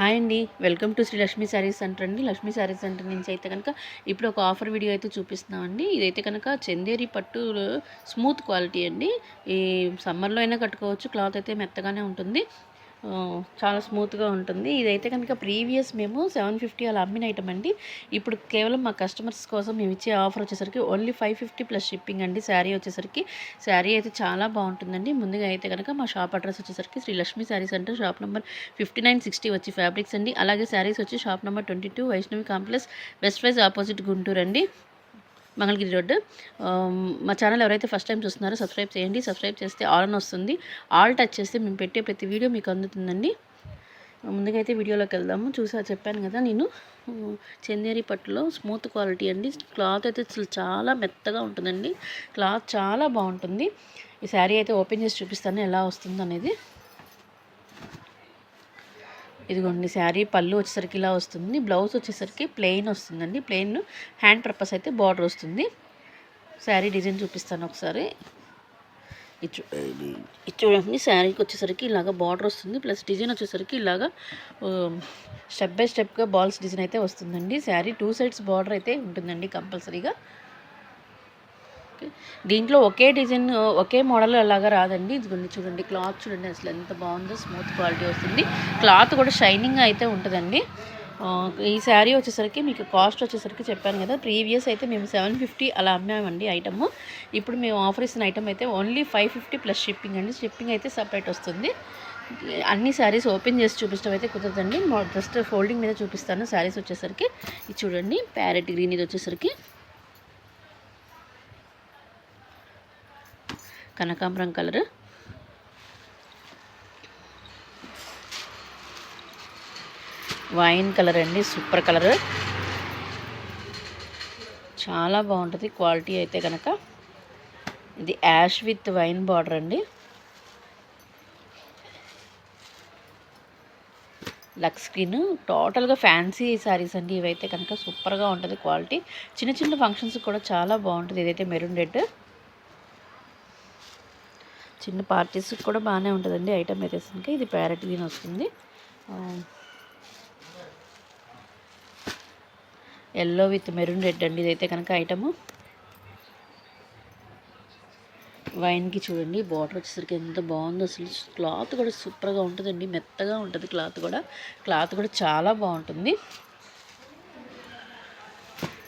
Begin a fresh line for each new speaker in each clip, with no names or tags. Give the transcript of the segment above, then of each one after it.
Hi అండి. Welcome to Sri Lakshmi saris centre అండి. Lakshmi saris centre నుంచి అయితే కనుక ఇప్పుడు ఒక ఆఫర్ వీడియో అయితే చూపిస్తున్నామండి ఇదైతే కనుక చందేరి పట్టు స్మూత్ క్వాలిటీ అండి. ఈ సమ్మర్లో అయినా కట్టుకోవచ్చు. క్లాత్ అయితే మెత్తగానే ఉంటుంది. చాలా స్మూత్గా ఉంటుంది. ఇదైతే కనుక ప్రీవియస్ మేము సెవెన్ ఫిఫ్టీ అలా అమ్మిన ఐటమ్ అండి. ఇప్పుడు కేవలం మా కస్టమర్స్ కోసం మేము ఇచ్చే ఆఫర్ వచ్చేసరికి only five fifty plus shipping అండి శారీ వచ్చేసరికి. శారీ అయితే చాలా బాగుంటుందండి. ముందుగా అయితే కనుక మా షాప్ అడ్రస్ వచ్చేసరికి Sri Lakshmi sari centre shop number fifty nine sixty వచ్చి ఫ్యాబ్రిక్స్ అండి. అలాగే శారీస్ వచ్చి shop number twenty two Vaishnavi complex west wise opposite Guntur అండి మంగళగిరి రోడ్డు. మా ఛానల్ ఎవరైతే ఫస్ట్ టైం చూస్తున్నారో సబ్స్క్రైబ్ చేయండి. సబ్స్క్రైబ్ చేస్తే ఆల్ అని వస్తుంది. ఆల్ టచ్ చేస్తే మేము పెట్టే ప్రతి వీడియో మీకు అందుతుందండి. ముందుగా అయితే వీడియోలోకి వెళ్దాము. చూసా చెప్పాను కదా నేను. చందేరి పట్టులో స్మూత్ క్వాలిటీ అండి. క్లాత్ అయితే అసలు చాలా మెత్తగా ఉంటుందండి. క్లాత్ చాలా బాగుంటుంది. ఈ శారీ అయితే ఓపెన్ చేసి చూపిస్తాను ఎలా వస్తుంది అనేది ఇదిగోండి శారీ పళ్ళు వచ్చేసరికి ఇలా వస్తుంది బ్లౌజ్ వచ్చేసరికి ప్లెయిన్ వస్తుందండి. ప్లెయిన్ హ్యాండ్ పర్పస్ అయితే బార్డర్ వస్తుంది. శారీ డిజైన్ చూపిస్తాను ఒకసారి. ఇది చూడండి శారీకి వచ్చేసరికి ఇలాగ బార్డర్ వస్తుంది ప్లస్ డిజైన్ వచ్చేసరికి ఇలాగ స్టెప్ బై స్టెప్గా బాల్స్ డిజైన్ అయితే వస్తుందండి. శారీ టూ సైడ్స్ బార్డర్ అయితే ఉంటుందండి కంపల్సరీగా. దీంట్లో ఒకే డిజైన్ ఒకే మోడల్ అలాగా రాదండి. ఇదిగోండి చూడండి క్లాత్ చూడండి అసలు ఎంత బాగుందో స్మూత్ క్వాలిటీ వస్తుంది. క్లాత్ కూడా షైనింగ్ అయితే ఉంటుందండి. ఈ శారీ వచ్చేసరికి మీకు కాస్ట్ వచ్చేసరికి చెప్పాను కదా ప్రీవియస్ అయితే మేము సెవెన్ ఫిఫ్టీ అలా అమ్మామండి ఐటమ్. ఇప్పుడు మేము ఆఫర్ ఇస్తున్న ఐటమ్ అయితే only five fifty plus shipping అండి. షిప్పింగ్ అయితే సపరేట్ వస్తుంది. అన్ని శారీస్ ఓపెన్ చేసి చూపించడం అయితే కుదరదండి. జస్ట్ ఫోల్డింగ్ మీద చూపిస్తాను శారీస్ వచ్చేసరికి. ఇది చూడండి ప్యారెట్ గ్రీన్ ఇది వచ్చేసరికి. కనకాంబరం కలర్. వైన్ కలర్ అండి సూపర్ కలర్. చాలా బాగుంటుంది క్వాలిటీ అయితే కనుక ఇది యాష్ విత్ వైన్ బార్డర్ అండి. లక్ స్క్రీన్ టోటల్గా ఫ్యాన్సీ శారీస్ అండి. ఇవైతే కనుక సూపర్గా ఉంటుంది క్వాలిటీ. చిన్న చిన్న ఫంక్షన్స్ కూడా చాలా బాగుంటుంది. ఇదైతే మెరూన్ రెడ్. చిన్న పార్టీస్ కూడా బాగానే ఉంటుందండి ఐటమ్ అయితే ఇది ప్యారెట్ గ్రీన్ వస్తుంది. ఎల్లో విత్ మెరూన్ రెడ్ అండి. ఇదైతే కనుక ఐటము. వైన్కి చూడండి బార్డర్ వచ్చేసరికి ఎంత బాగుందో. అసలు క్లాత్ కూడా సూపర్గా ఉంటుందండి. మెత్తగా ఉంటుంది క్లాత్ కూడా. క్లాత్ కూడా చాలా బాగుంటుంది.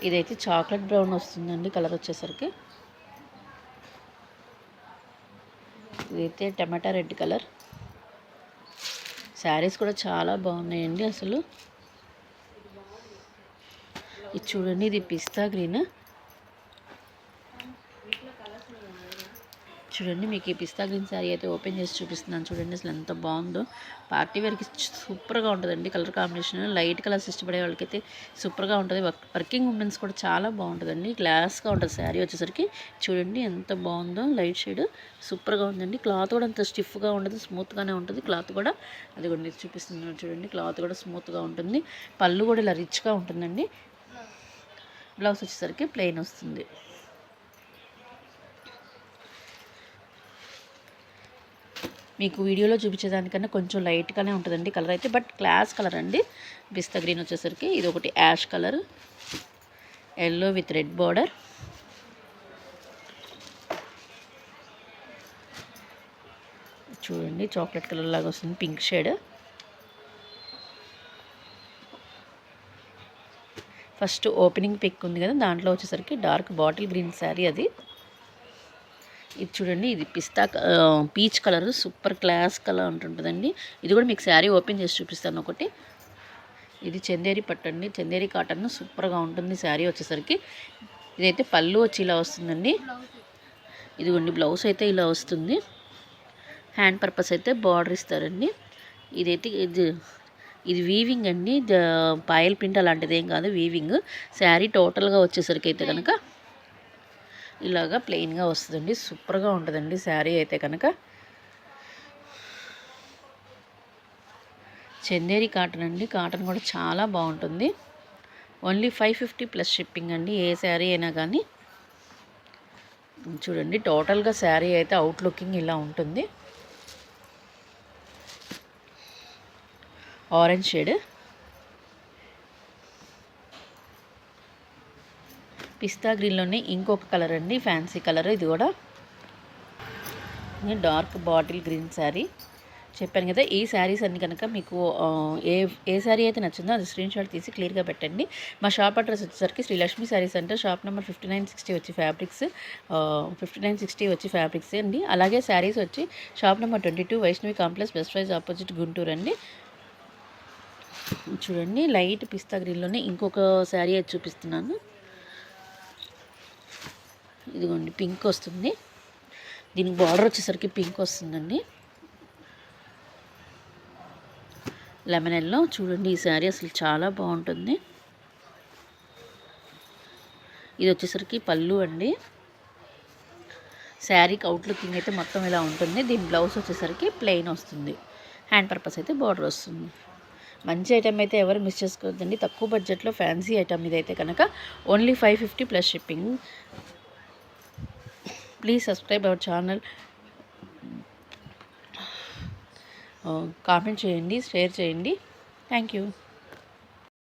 ఇదైతే చాక్లెట్ బ్రౌన్ వస్తుందండి కలర్ వచ్చేసరికి. ఇదైతే టమాటా రెడ్ కలర్. శారీస్ కూడా చాలా బాగున్నాయండి అసలు. ఇది చూడండి ఇది పిస్తా గ్రీన్. చూడండి మీకు ఈ పిస్తా గ్రీన్ శారీ అయితే ఓపెన్ చేసి చూపిస్తున్నాను. చూడండి అసలు ఎంత బాగుందో. పార్టీ వేర్కి సూపర్గా ఉంటుందండి కలర్ కాంబినేషన్. లైట్ కలర్స్ ఇష్టపడే వాళ్ళకైతే సూపర్గా ఉంటుంది. వర్క్ వర్కింగ్ ఉమెన్స్ కూడా చాలా బాగుంటుందండి. గ్లాస్గా ఉంటుంది శారీ వచ్చేసరికి. చూడండి ఎంత బాగుందో. లైట్ షేడ్ సూపర్గా ఉందండి. క్లాత్ కూడా అంత స్టిఫ్గా ఉండదు స్మూత్గానే ఉంటుంది. క్లాత్ కూడా అది కూడా నేను చూపిస్తున్నాను చూడండి క్లాత్ కూడా స్మూత్గా ఉంటుంది. పళ్ళు కూడా ఇలా రిచ్గా ఉంటుందండి. బ్లౌజ్ వచ్చేసరికి ప్లెయిన్ వస్తుంది. మీకు వీడియోలో చూపించేదానికన్నా కొంచెం లైట్గానే ఉంటుందండి కలర్ అయితే బట్ క్లాస్ కలర్ అండి. పిస్తా గ్రీన్ వచ్చేసరికి ఇది ఒకటి ash colour. Yellow with red border. చూడండి చాక్లెట్ కలర్ లాగా వస్తుంది pink shade. First opening pic ఉంది కదా దాంట్లో వచ్చేసరికి డార్క్ బాటిల్ గ్రీన్ శారీ అది. ఇది చూడండి ఇది పిస్తా peach colour super class colour ఉంటుంటుందండి. ఇది కూడా మీకు శారీ ఓపెన్ చేసి చూపిస్తాను ఒకటి. ఇది చందేరి పట్టు అండి చందేరి కాటన్ సూపర్గా ఉంటుంది శారీ వచ్చేసరికి. ఇదైతే పళ్ళు వచ్చి ఇలా వస్తుందండి. ఇదిగోండి బ్లౌజ్ అయితే ఇలా వస్తుంది. హ్యాండ్ పర్పస్ అయితే బార్డర్ ఇస్తారండి. ఇదైతే ఇది ఇది వీవింగ్ అండి. పాయల్ పింట్ అలాంటిది ఏం కాదు వీవింగ్. శారీ టోటల్గా వచ్చేసరికి అయితే కనుక ఇలాగా ప్లెయిన్గా వస్తుందండి. సూపర్గా ఉంటుందండి శారీ అయితే కనుక. చందేరి కాటన్ అండి. కాటన్ కూడా చాలా బాగుంటుంది. Only five fifty plus shipping అండి. ఏ శారీ అయినా కానీ. చూడండి టోటల్గా శారీ అయితే అవుట్ లుకింగ్ ఇలా ఉంటుంది. Orange shade. పిస్తా గ్రీన్లోనే ఇంకొక కలర్ అండి ఫ్యాన్సీ కలర్. ఇది కూడా డార్క్ బాటిల్ గ్రీన్ శారీ. చెప్పాను కదా ఈ శారీస్ అన్ని కనుక మీకు ఏ ఏ శారీ అయితే నచ్చిందో అది స్క్రీన్ షాట్ తీసి క్లియర్గా పెట్టండి. మా షాప్ అడ్రస్ వచ్చేసరికి శ్రీ లక్ష్మీ శారీస్ అంటే shop number fifty nine sixty వచ్చి ఫ్యాబ్రిక్స్ ఫిఫ్టీ నైన్ సిక్స్టీ వచ్చి ఫ్యాబ్రిక్స్ అండి. అలాగే శారీస్ వచ్చి shop number twenty two Vaishnavi complex best price opposite Guntur అండి. చూడండి లైట్ పిస్తా గ్రీన్లోనే ఇంకొక శారీ అది చూపిస్తున్నాను. ఇదిగోండి పింక్ వస్తుంది. దీనికి బార్డర్ వచ్చేసరికి పింక్ వస్తుందండి. లెమన్ ఎల్లో చూడండి ఈ శారీ అసలు చాలా బాగుంటుంది. ఇది వచ్చేసరికి పళ్ళు అండి. శారీకి అవుట్లుకింగ్ అయితే మొత్తం ఇలా ఉంటుంది. దీని బ్లౌజ్ వచ్చేసరికి ప్లెయిన్ వస్తుంది. హ్యాండ్ పర్పస్ అయితే బార్డర్ వస్తుంది. మంచి ఐటమ్ అయితే ఎవరు మిస్ చేసుకోవద్దండి. తక్కువ బడ్జెట్లో ఫ్యాన్సీ ఐటమ్ ఇదైతే కనుక only five fifty plus shipping please subscribe our channel. Comment చేయండి షేర్ చేయండి. Thank you.